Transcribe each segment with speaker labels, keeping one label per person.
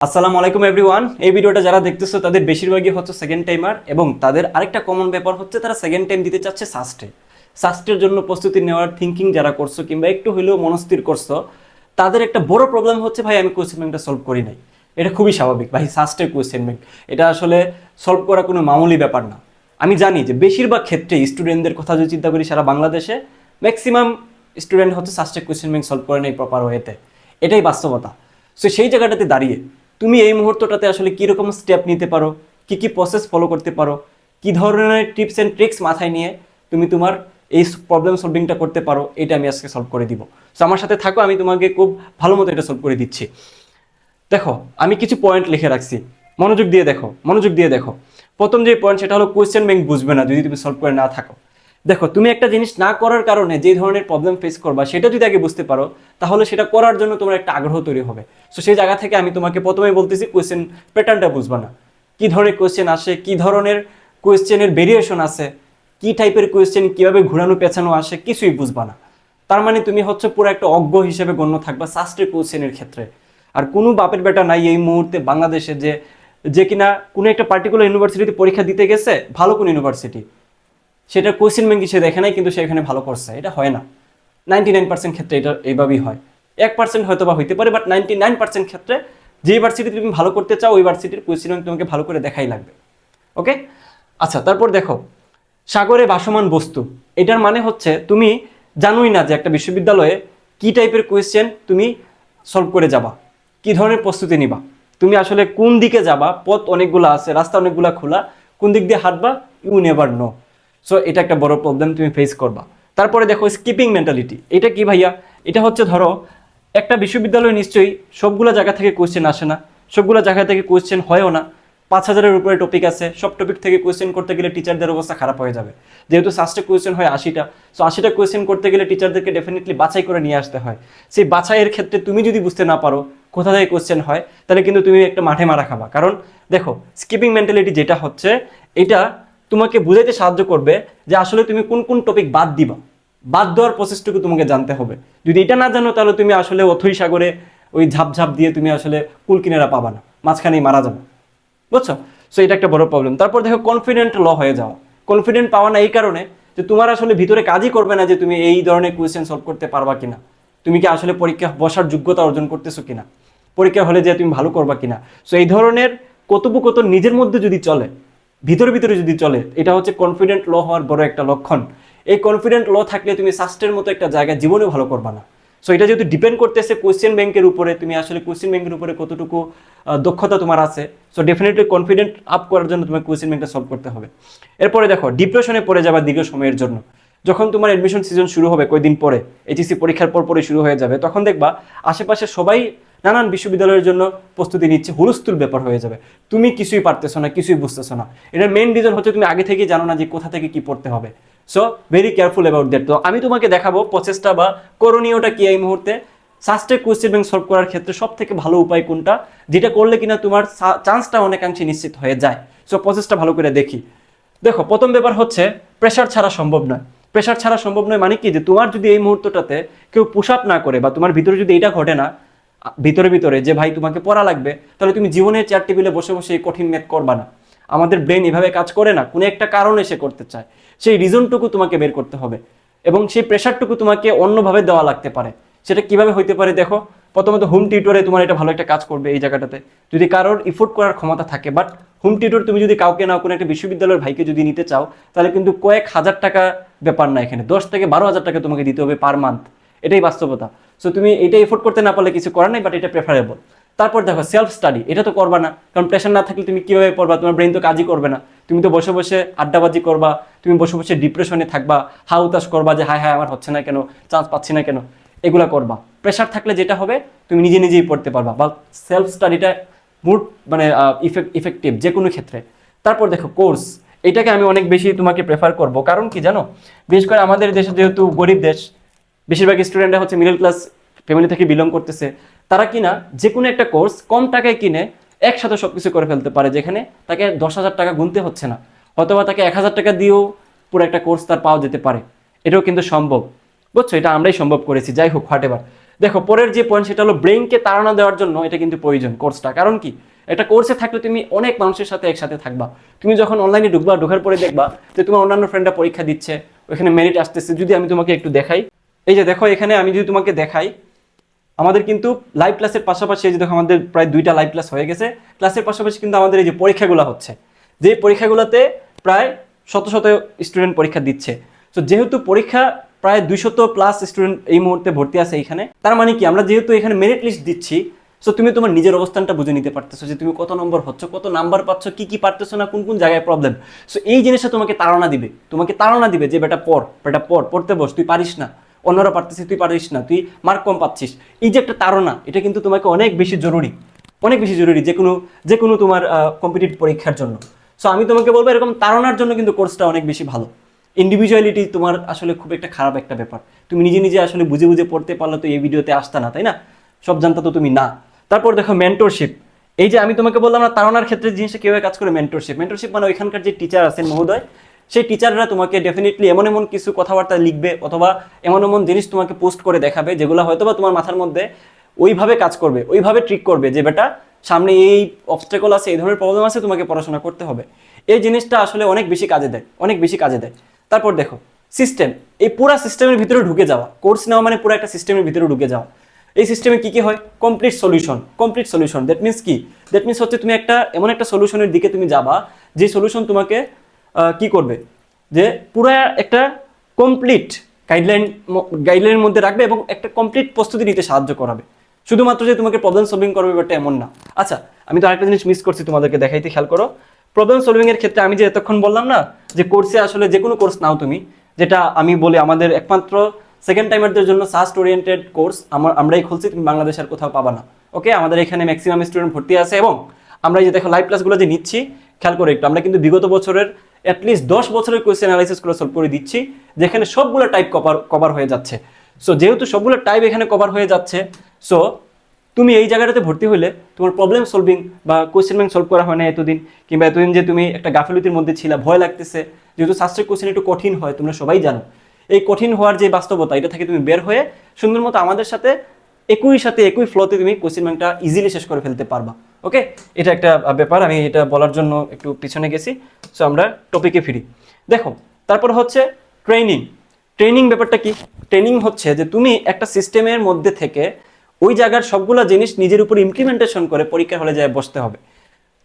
Speaker 1: আসসালামু আলাইকুম এভরিওয়ান। এই ভিডিওটা যারা দেখতেছো, তাদের বেশিরভাগই হচ্ছে সেকেন্ড টাইমার এবং তাদের আরেকটা কমন ব্যাপার হচ্ছে তারা সেকেন্ড টাইম দিতে চাচ্ছে সাস্টে সাস্টের জন্য প্রস্তুতি নেওয়ার থিঙ্কিং যারা করছ কিংবা একটু হলেও মনস্থির করছ, তাদের একটা বড় প্রবলেম হচ্ছে, ভাই, আমি কোয়েশ্চেন ব্যাংকটা সলভ করি নাই। এটা খুবই স্বাভাবিক, ভাই সাস্টের কোয়েশ্চেন ব্যাংক এটা আসলে সলভ করা কোনো মামুলি ব্যাপার না। আমি জানি যে বেশিরভাগ ক্ষেত্রে স্টুডেন্টদের কথা যদি চিন্তা করি, সারা বাংলাদেশে ম্যাক্সিমাম স্টুডেন্ট হচ্ছে সাস্টের কোয়েশ্চেন ব্যাংক সলভ করে নেই প্রপার ওয়েতে এটাই বাস্তবতা। সো সেই জায়গাটাতে দাঁড়িয়ে তুমি এই মুহূর্তটাতে আসলে কীরকম স্টেপ নিতে পারো? কি কি প্রসেস ফলো করতে পারো? কি ধরনের টিপস অ্যান্ড ট্রিক্স মাথায় নিয়ে তুমি তোমার এই প্রবলেম সলভিংটা করতে পারো? এটা আমি আজকে সলভ করে দিব। সো আমার সাথে থাকো, আমি তোমাকে খুব ভালো মতো এটা সলভ করে দিচ্ছি। দেখো, আমি কিছু পয়েন্ট লিখে রাখছি। মনোযোগ দিয়ে দেখো, মনোযোগ দিয়ে দেখো। প্রথম যে পয়েন্ট সেটা হলো কোয়েশ্চেন ব্যাংক বুঝবে না যদি তুমি সলভ করে না থাকো। দেখো, তুমি একটা জিনিস না করার কারণে যে ধরনের প্রবলেম ফেস করবা, সেটা যদি আগে বুঝতে পারো, তাহলে সেটা করার জন্য তোমার একটা আগ্রহ তৈরি হবে। সো সেই জায়গা থেকে আমি তোমাকে প্রথমে বলতেছি কোয়েশ্চেন প্যাটার্নটা বুঝবা না। কি ধরনের কোয়েশ্চেন আসে, কি ধরনের কোয়েশ্চেনের ভেরিয়েশন আছে কি টাইপের কোয়েশ্চেন কীভাবে ঘোরানো, পেছানো আসে, কিছুই বুঝবা না। তার মানে তুমি হচ্ছে পুরো একটা অজ্ঞ হিসেবে গণ্য থাকবা শাস্ত্রের কোয়েশ্চেনের ক্ষেত্রে। আর কোনো বাপের বেটা নাই এই মুহূর্তে বাংলাদেশে যে যে কিনা কোনো একটা পার্টিকুলার ইউনিভার্সিটিতে পরীক্ষা দিতে গেছে, ভালো কোনো ইউনিভার্সিটি সেটা কোয়েশ্চেন ব্যাংক সে দেখে নাই, কিন্তু সে এখানে ভালো করছে। এটা হয় না। নাইনটি নাইন পার্সেন্ট ক্ষেত্রে এটা এইভাবেই হয়। এক পার্সেন্ট হয়তো বা হইতে পারে বাট নাইনটি নাইন পার্সেন্ট ক্ষেত্রে যে ইউনিভার্সিটি তুমি ভালো করতে চাও, ওই ইউনিভার্সিটির কোয়েশ্চেন ব্যাংক তোমাকে ভালো করে দেখাই লাগবে। ওকে আচ্ছা তারপর দেখো, সাগরে ভাসমান বস্তু। এটার মানে হচ্ছে, তুমি জানোই না যে একটা বিশ্ববিদ্যালয়ে কি টাইপের কোয়েশ্চেন তুমি সলভ করে যাবা, কি ধরনের প্রস্তুতি নিবা। তুমি আসলে কোন দিকে যাবা, পথ অনেকগুলো আছে, রাস্তা অনেকগুলো খোলা, কোন দিক দিয়ে হাঁটবা ইউ নেভার নো সো এটা একটা বড় প্রবলেম তুমি ফেস করবা। তারপরে দেখো স্কিপিং মেন্টালিটি এটা কি ভাইয়া? এটা হচ্ছে ধরো, একটা বিশ্ববিদ্যালয়ে নিশ্চয়ই সবগুলো জায়গা থেকে কোয়েশ্চেন আসে না। সবগুলো জায়গা থেকে কোয়েশ্চেন হয়ও না। পাঁচ হাজারের উপরে টপিক আছে। সব টপিক থেকে কোয়েশ্চেন করতে গেলে টিচারদের অবস্থা খারাপ হয়ে যাবে। যেহেতু সাস্টে কোয়েশ্চেন হয় আশিটা। সো আশিটা কোয়েশ্চেন করতে গেলে টিচারদেরকে ডেফিনেটলি বাছাই করে নিয়ে আসতে হয়। সেই বাছাইয়ের ক্ষেত্রে তুমি যদি বুঝতে না পারো কোথা থেকে কোয়েশ্চেন হয়, তাহলে কিন্তু তুমি একটা মাঠে মারা খাবা। কারণ দেখো স্কিপিং মেন্টালিটি যেটা হচ্ছে, এটা তোমাকে বুঝাইতে সাহায্য করবে যে আসলে তুমি কোন কোন টপিক বাদ দিবা। বাদ দেওয়ার প্রসেসটুকু তোমাকে জানতে হবে। যদি এটা না জানো, তাহলে তুমি আসলে অথই সাগরে ওই ঝাপ ঝাপ দিয়ে তুমি আসলে কুল কিনারা পাবা না, মাঝখানেই মারা যাবে। বুঝছ? সো এটা একটা বড় প্রবলেম তারপর দেখো কনফিডেন্ট ল হয়ে যাওয়া। কনফিডেন্ট পাওয়া না এই কারণে যে তোমার আসলে ভিতরে কাজই করবে না যে তুমি এই ধরনের কোয়েশ্চেন সলভ করতে পারবা কিনা। তুমি কি আসলে পরীক্ষা বসার যোগ্যতা অর্জন করতেছো কিনা? পরীক্ষা হলে যে তুমি ভালো করবা কিনা? সো এই ধরনের কতপকত নিজের মধ্যে যদি চলে ভিতরে ভিতরে যদি চলে, এটা হচ্ছে কনফিডেন্ট ল হওয়ার বড় একটা লক্ষণ। এই কনফিডেন্ট ল থাকলে তুমি সাস্টের মতো একটা জায়গায় জীবনে ভালো করবা না। সো এটা যেহেতু ডিপেন্ড করতেছে কোয়েশ্চেন ব্যাংকের উপরে, তুমি আসলে কোয়েশ্চেন ব্যাংকের উপরে কতটুকু দক্ষতা তোমার আছে। সো ডেফিনেটলি কনফিডেন্ট আপ করার জন্য তোমার কোয়েশ্চেন ব্যাংকটা সলভ করতে হবে। এরপরে দেখো ডিপ্রেশনে পড়ে যাবা দীর্ঘ সময়ের জন্য। যখন তোমার অ্যাডমিশন সিজন শুরু হবে কয়েকদিন পরে এইচএসসি পরীক্ষার পর পরে শুরু হয়ে যাবে, তখন দেখবা আশেপাশে সবাই নানান বিশ্ববিদ্যালয়ের জন্য প্রস্তুতি নিচ্ছে। হুলস্থুল ব্যাপার হয়ে যাবে। তুমি কিছুই পারতেছো না, কিছুই বুঝতেছো না। এটার মেন রিজন হচ্ছে তুমি আগে থেকেই জানো না যে কোথা থেকে কি পড়তে হবে। So very careful about that তো আমি তোমাকে দেখাবো প্রচেষ্টা বা করণীয়টা কি এই মুহূর্তে। সাস্টের কোয়েশ্চেন ব্যাংক সলভ করার ক্ষেত্রে সব থেকে ভালো উপায় কোনটা? যেটা করলে কিনা তোমার চান্সটা অনেকাংশে নিশ্চিত হয়ে যায়। সো প্রসেসটা ভালো করে দেখি। দেখো, প্রথম ব্যাপার হচ্ছে প্রেশার ছাড়া সম্ভব নয়। প্রেশার ছাড়া সম্ভব নয় মানে কি? যে তোমার যদি এই মুহূর্তটাতে কেউ পুশ আপ না করে বা তোমার ভিতরে যদি এটা ঘটে না ভিতরে ভিতরে যে ভাই তোমাকে পড়া লাগবে, তাহলে তুমি জীবনে চেয়ার টেবিলে বসে বসে এই কঠিন ম্যাথ করবা না। আমাদের ব্রেন এভাবে কাজ করে না, কোনো একটা কারণে সে করতে চায়। সেই রিজনটুকু তোমাকে বের করতে হবে এবং সেই প্রেশারটুকু তোমাকে অন্যভাবে দেওয়া লাগতে পারে। সেটা কীভাবে হইতে পারে দেখো, প্রথমত হোম টিউটরে তোমার এটা ভালো একটা কাজ করবে এই জায়গাটাতে। যদি কারোর ইফোর্ট করার ক্ষমতা থাকে বাট হোম টিউটর তুমি যদি কাউকে নাও কোনো একটা বিশ্ববিদ্যালয়ের ভাইকে যদি নিতে চাও, তাহলে কিন্তু কয়েক হাজার টাকা ব্যাপার না এখানে। দশ থেকে বারো হাজার টাকা তোমাকে দিতে হবে পার মান্থ এটাই বাস্তবতা। সো তুমি এটা এফোর্ড করতে না পারলে কিছু করার নাই বাট এটা প্রেফারেবল তারপর দেখো সেলফ স্টাডি এটা তো করবা না। কারণ প্রেশার না থাকলে তুমি কীভাবে পড়বা? তোমার ব্রেন তো কাজই করবে না। তুমি তো বসে বসে আড্ডাবাজি করবা, তুমি বসে বসে ডিপ্রেশনে থাকবা হা উতাস করবা যে, হায় হায়, আমার হচ্ছে না কেন? চান্স পাচ্ছি না কেন? এগুলা করবা। প্রেশার থাকলে যেটা হবে, তুমি নিজে নিজেই পড়তে পারবা। বা সেলফ স্টাডিটা মুড মানে ইফেক্ট ইফেক্টিভ যে কোনো ক্ষেত্রে। তারপর দেখো কোর্স এটাকে আমি অনেক বেশি তোমাকে প্রেফার করব। কারণ কি জানো? বিশেষ করে আমাদের দেশে যেহেতু গরিব দেশ বেশিরভাগ স্টুডেন্টরা হচ্ছে মিডল ক্লাস ফ্যামিলি থেকে বিলং করতেছে। তারা কিনা যে কোনো একটা কোর্স কম টাকায় কিনে একসাথে সব কিছু করে ফেলতে পারে, যেখানে তাকে দশ হাজার টাকা গুনতে হচ্ছে না। অথবা তাকে এক হাজার টাকা দিয়েও পুরো একটা কোর্স তার পাওয়া যেতে পারে। এটাও কিন্তু সম্ভব। বুঝছ? এটা আমরাই সম্ভব করেছি। যাই হোক হোয়াট এভার দেখো, পরের যে পয়েন্ট সেটা হলো ব্রেইনকে তাড়না দেওয়ার জন্য এটা কিন্তু প্রয়োজন কোর্সটা কারণ কি? একটা কোর্সে থাকলে তুমি অনেক মানুষের সাথে একসাথে থাকবা। তুমি যখন অনলাইনে ঢুকবা, ঢোকার পরে দেখবা যে তোমার অন্যান্য ফ্রেন্ডরা পরীক্ষা দিচ্ছে, ওখানে মেরিট আসতেছে। যদি আমি তোমাকে একটু দেখাই। এই যে দেখো, এখানে আমি যদি তোমাকে দেখাই, আমাদের কিন্তু লাইভ ক্লাসের পাশাপাশি এই যে দেখো, আমাদের প্রায় দুইটা লাইভ ক্লাস হয়ে গেছে। ক্লাসের পাশাপাশি কিন্তু আমাদের এই যে পরীক্ষাগুলো হচ্ছে। যে পরীক্ষাগুলোতে প্রায় শত শত স্টুডেন্ট পরীক্ষা দিচ্ছে। তো যেহেতু পরীক্ষা প্রায় দুইশত প্লাস স্টুডেন্ট এই মুহূর্তে ভর্তি আছে এখানে তার মানে কি, আমরা যেহেতু এখানে মেরিট লিস্ট দিচ্ছি সো তুমি তোমার নিজের অবস্থানটা বুঝে নিতে পারতেছো যে তুমি কত নম্বর হচ্ছ, কত নাম্বার পাচ্ছ, কি কি পারতেছো না, কোন কোন জায়গায় প্রবলেম সো এই জিনিসটা তোমাকে তাড়না দিবে। তোমাকে তাড়না দিবে যে, বেটা, পড় বেটা, পড়, পড়তে বস, তুই পারিস না। অন্যরা পারতেছিস তুই পারিস না, তুই মার্ক কম পাচ্ছিস। এই যে একটা তাড়না, এটা কিন্তু তোমাকে অনেক বেশি জরুরি। অনেক বেশি জরুরি যে কোনো যে কোনো তোমার কম্পিটিভ পরীক্ষার জন্য। সো আমি তোমাকে বলব এরকম তাড়নার জন্য কিন্তু কোর্সটা অনেক বেশি ভালো। ইন্ডিভিজুয়ালিটি তোমার আসলে খুব একটা খারাপ একটা ব্যাপার। তুমি নিজে নিজে আসলে বুঝে বুঝে পড়তে পারলে তো এই ভিডিওতে আসতা না, তাই না? সব জানতা তো তুমি না। তারপর দেখো মেন্টরশিপ এই যে আমি তোমাকে বললাম না, তাড়নার ক্ষেত্রে জিনিসটা কীভাবে কাজ করে মেন্টরশিপ মেন্টরশিপ মানে ওইখানকার যে টিচার আছেন মহোদয় সেই টিচাররা তোমাকে ডেফিনেটলি এমন এমন কিছু কথাবার্তা লিখবে অথবা এমন এমন জিনিস তোমাকে পোস্ট করে দেখাবে যেগুলো হয়তো বা তোমার মাথার মধ্যে ওইভাবে কাজ করবে, ওইভাবে ট্রিক করবে যে বেটা সামনে এই অবস্টেকল আছে, এই ধরনের প্রবলেম আছে, তোমাকে পড়াশোনা করতে হবে। এই জিনিসটা আসলে অনেক বেশি কাজে দেয়, অনেক বেশি কাজে দেয়। তারপর দেখো সিস্টেম এই পুরো সিস্টেমের ভিতরে ঢুকে যাওয়া কোর্স নেওয়া মানে পুরো একটা সিস্টেমের ভিতরে ঢুকে যাওয়া। এই সিস্টেমে কি কি হয়? Complete solution complete solution that means কি? দ্যাট মিনস হচ্ছে তুমি একটা, এমন একটা সলিউশনের দিকে তুমি যাবা, যে সলিউশন তোমাকে কি করবে? যে পুরো একটা কমপ্লিট গাইডলাইন গাইডলাইনের মধ্যে রাখবে এবং একটা কমপ্লিট প্রস্তুতি নিতে সাহায্য করাবে। শুধুমাত্র যে তোমাকে প্রবলেম সলভিং করবে ব্যাপারটা এমন না। আচ্ছা আমি তো আরেকটা জিনিস মিস করছি তোমাদেরকে দেখাইতে, খেয়াল করো। প্রবলেম সলভিং এর ক্ষেত্রে আমি যে এতক্ষণ বললাম না, যে কোর্সে আসলে যে কোনো কোর্স নাও তুমি, যেটা আমি বলি আমাদের একমাত্র সেকেন্ড টাইমারদের জন্য সাস্ট ওরিয়েন্টেড কোর্স আমার, আমরাই খুলছি, তুমি বাংলাদেশের কোথাও পাবা না। ওকে আমাদের এখানে ম্যাক্সিমাম স্টুডেন্ট ভর্তি আছে এবং আমরা যে দেখো লাইভ ক্লাসগুলো যে নিচ্ছি খেয়াল করে একটু, আমরা কিন্তু বিগত বছরের অ্যাটলিস্ট দশ বছরের কোয়েশ্চেন অ্যানালাইসিসগুলো সলভ করে দিচ্ছি, যেখানে সবগুলো টাইপ কভার কভার হয়ে যাচ্ছে। সো যেহেতু সবগুলো টাইপ এখানে কভার হয়ে যাচ্ছে সো তুমি এই জায়গাটাতে ভর্তি হলে তোমার প্রবলেম সলভিং বা কোয়েশ্চেন ব্যাংক সলভ করা হয় না এতদিন, কিংবা এতদিন যে তুমি একটা গাফিলতির মধ্যে ছিলা, ভয় লাগতেছে, যেহেতু শাস্ত্রের কোয়েশ্চেন একটু কঠিন হয়, তোমরা সবাই জানো। এই কঠিন হওয়ার যে বাস্তবতা, এটা থেকে তুমি বের হয়ে সুন্দর মতো আমাদের সাথে, একই সাথে, একই ফ্লোতে তুমি কোয়েশ্চেন ব্যাংকটা ইজিলি শেষ করে ফেলতে পারবা। ওকে এটা একটা ব্যাপার, আমি এটা বলার জন্য একটু পিছনে গেছি সো আমরা টপিকে ফিরি। দেখো, তারপর হচ্ছে ট্রেনিং ট্রেনিং ব্যাপারটা কি? ট্রেনিং হচ্ছে যে তুমি একটা সিস্টেমের মধ্যে থেকে ওই জায়গার সবগুলো জিনিস নিজের উপর ইমপ্লিমেন্টেশন করে পরীক্ষা হলে যায় বসতে হবে।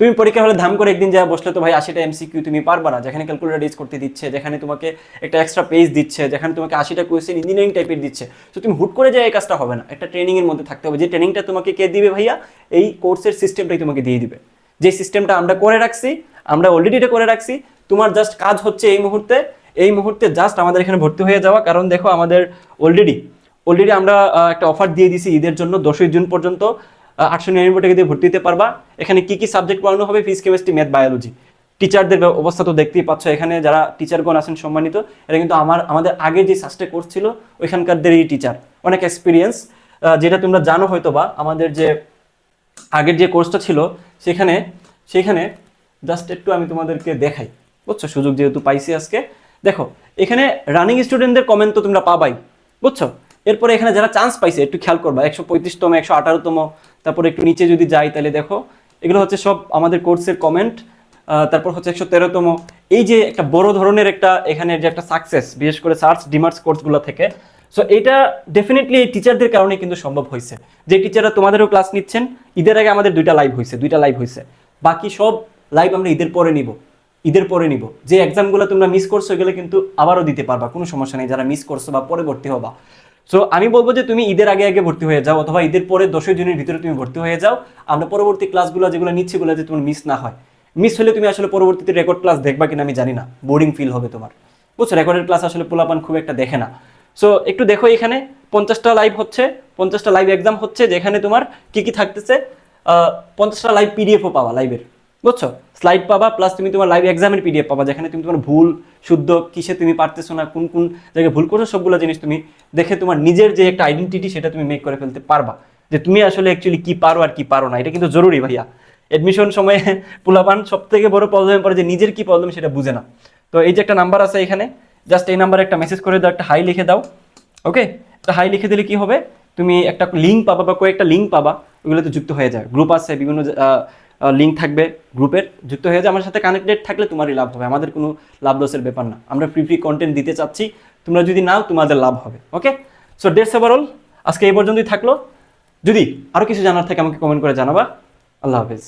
Speaker 1: তুমি পরীক্ষা হলে ধাম করে একদিন যা বসলে তো ভাই আশিটা এমসিকিউ তুমি পারবা না। যেখানে ক্যালকুলেটার ইউজ করতে দিচ্ছে, যেখানে তোমাকে একটা এক্সট্রা পেজ দিচ্ছে, যেখানে তোমাকে আশিটা কোয়েশ্চেন ইঞ্জিনিয়ারিং টাইপের দিচ্ছে। তো তুমি হুট করে যায় এই কাজটা হবে না। একটা ট্রেনিং এর মধ্যে থাকতে হবে। যে ট্রেনিংটা তোমাকে কে দিবে ভাইয়া? এই কোর্সের সিস্টেমটাই তোমাকে দিয়ে দিবে। যে সিস্টেমটা আমরা করে রাখছি, আমরা অলরেডি এটা করে রাখছি, তোমার জাস্ট কাজ হচ্ছে এই মুহূর্তে এই মুহূর্তে জাস্ট আমাদের এখানে ভর্তি হয়ে যাওয়া। কারণ দেখো আমাদের অলরেডি অলরেডি আমরা একটা অফার দিয়ে দিছি ঈদের জন্য দশই জুন পর্যন্ত। আটশো নিরানব্বই টাকা দিয়ে ভর্তি হতে পারবা। এখানে কি কি সাবজেক্ট পড়ানো হবে? ফিজিক্স কেমিস্ট্রি ম্যাথ বায়োলজি টিচারদের অবস্থা তো দেখতেই পাচ্ছ এখানে যারা টিচারগণ আছেন সম্মানিত এটা কিন্তু আমার, আমাদের আগে যে সাস্টে কোর্স ছিল, ওইখানকারদেরই টিচার অনেক এক্সপিরিয়েন্স যেটা তোমরা জানো হয়তো বা আমাদের যে আগের যে কোর্সটা ছিল, সেখানে সেখানে জাস্ট একটু আমি তোমাদেরকে দেখাই। বুঝছ? সুযোগ যেহেতু পাইছি আজকে। দেখো, এখানে রানিং স্টুডেন্টদের কমেন্ট তো তোমরা পাবাই, বুঝছ? এরপরে এখানে যারা চান্স পাইছে, একটু খেয়াল করবা, একশো পঁয়ত্রিশতম, একশো আঠারোতম তারপরে একটু নিচে যদি যাই তাহলে দেখো, এগুলো হচ্ছে সব আমাদের কোর্সের কমেন্ট তারপর হচ্ছে একশো তেরোতম। এই যে একটা বড় ধরনের একটা এখানে যে একটা সাকসেস বিশেষ করে সার্চ ডিমার্স কোর্সগুলো থেকে সো এটা ডেফিনেটলি এই টিচারদের কারণে কিন্তু সম্ভব হয়েছে। যে টিচাররা তোমাদেরও ক্লাস নিচ্ছেন, ঈদের আগে আমাদের দুইটা লাইভ হয়েছে, দুইটা লাইভ হয়েছে। বাকি সব লাইভ আমরা ঈদের পরে নিব, ঈদের পরে নিব। যে এক্সামগুলো তোমরা মিস করছ, এগুলো কিন্তু আবারও দিতে পারবা, কোনো সমস্যা নেই। যারা মিস করছ বা পরে ভর্তি হবা সো আমি বলব যে তুমি ঈদের আগে আগে ভর্তি হয়ে যাও, অথবা ঈদের পরে দশই দিনের ভিতরে তুমি ভর্তি হয়ে যাও। আমরা পরবর্তী ক্লাসগুলো যেগুলো নিচ্ছি গুলো যে তোমার মিস না হয়। মিস হলে তুমি আসলে পরবর্তীতে রেকর্ড ক্লাস দেখবা কিনা আমি জানি না। বোরিং ফিল হবে তোমার। বুঝছ? রেকর্ডের ক্লাস আসলে পোলাপান খুব একটা দেখে না। সো একটু দেখো এখানে। পঞ্চাশটা লাইভ হচ্ছে। পঞ্চাশটা লাইভ এক্সাম হচ্ছে যেখানে তোমার কি কি থাকতেছে? পঞ্চাশটা লাইভ পিডিএফও পাওয়া লাইভের বুঝছ? স্লাইড পাবা প্লাস তুমি তোমার লাইভ এক্সামের পিডিএফ পাবা, যেখানে তুমি তোমার ভুল, শুদ্ধ, কিসে তুমি পারতেছো না, কোন কোন জায়গায় ভুল করছ, সবগুলো জিনিস তুমি দেখে তোমার নিজের যে একটা আইডেন্টিটি সেটা তুমি মেক করে ফেলতে পারবা। যে তুমি আসলে অ্যাকচুয়ালি কি পারো আর কি পারো না, এটা কিন্তু জরুরি ভাইয়া। এডমিশন সময়ে পুলাপান সব থেকে বড় প্রবলেম পড়ে যে নিজের কি প্রবলেম সেটা বুঝে না। তো এই যে একটা নাম্বার আছে এখানে জাস্ট এই নাম্বারে একটা মেসেজ করে দাও, একটা হাই লিখে দাও ওকে একটা হাই লিখে দিলে কি হবে? তুমি একটা লিঙ্ক পাবা বা কয়েকটা লিঙ্ক পাবা, ওগুলোতে যুক্ত হয়ে যায়। গ্রুপ আছে, বিভিন্ন লিঙ্ক থাকবে গ্রুপের যুক্ত হয়ে যায় আমার সাথে কানেক্টেড থাকলে তোমারই লাভ হবে। আমাদের কোনো লাভ লসের ব্যাপার না। আমরা ফ্রি ফ্রি কন্টেন্ট দিতে চাচ্ছি। তোমরা যদি নাও, তোমাদের লাভ হবে। ওকে সো ডেটস ওভারঅল আজকে এই পর্যন্তই থাকল। যদি আরও কিছু জানার থাকে, আমাকে কমেন্ট করে জানাবা। আল্লাহ হাফেজ।